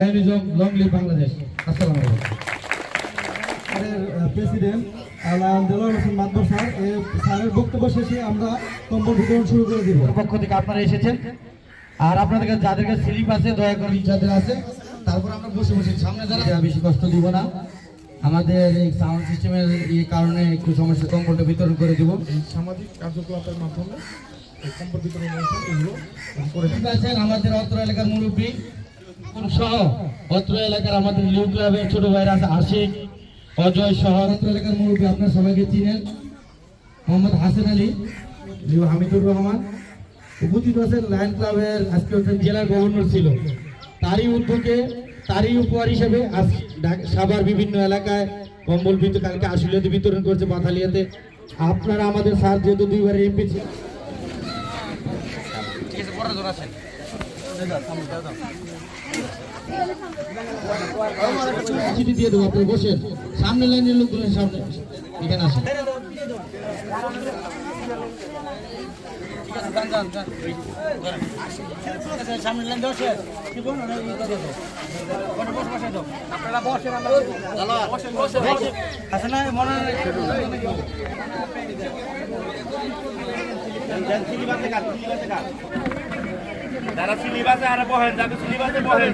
জং long live Bangladesh আসসালামু আলাইকুম আমাদের প্রেসিডেন্ট আল্লাহ দেলোয়ার হোসেন মাদবর স্যার স্যারের বক্তব্য শেষে আমরা কম্বল বিতরণ শুরু করে দিব। পক্ষ থেকে আপনারা এসেছেন। আর আপনাদের কাছে যাদের কাছে স্লিপ আছে দয়া করে যাদের আছে। তারপর আমরা বসে বসে সামনে যারা বেশি কষ্ট দিব না। আমাদের এই সাউন্ড সিস্টেমের এই কারণে একটু সমস্যা কম্বলটা বিতরণ করে দিব। সামাজিক কার্যকলাপের মাধ্যমে এই বিতরণ অনুষ্ঠান এগুলো করে ঠিক আছেন আমাদের অত্র এলাকার মুরব্বী। সহ অত্র এলাকার আমাদের লিউ ক্লাবের ছোট ভাইরা আছে আশিক অজয় সহ অত্র এলাকার মুরব্বী আপনার সবাইকে চিনেন। মোহাম্মদ হাসান আলী লিউ হামিদুর রহমান। উপস্থিত আছেন লায়ন ক্লাবের আজকে হচ্ছেন জেলার গভর্নর ছিল। তারই উদ্যোগে তারই উপহার হিসেবে আজ সাভার বিভিন্ন এলাকায় কম্বল বিতরণ কালকে আশুলিয়াতে বিতরণ করছে পাথালিয়াতে আপনারা আমাদের স্যার যেহেতু দুইবার এমপি ছিল চিঠি দিয়ে দেবো আপনি বসেন সামনে লাইনের লোকগুলো সামনে। এখানে আসেন। সামনে লাইন বসে আপনারা বসেন আছে না মনে যারা সিলেবাসে আর বহেন যাদের সিলেবাসে বহেন।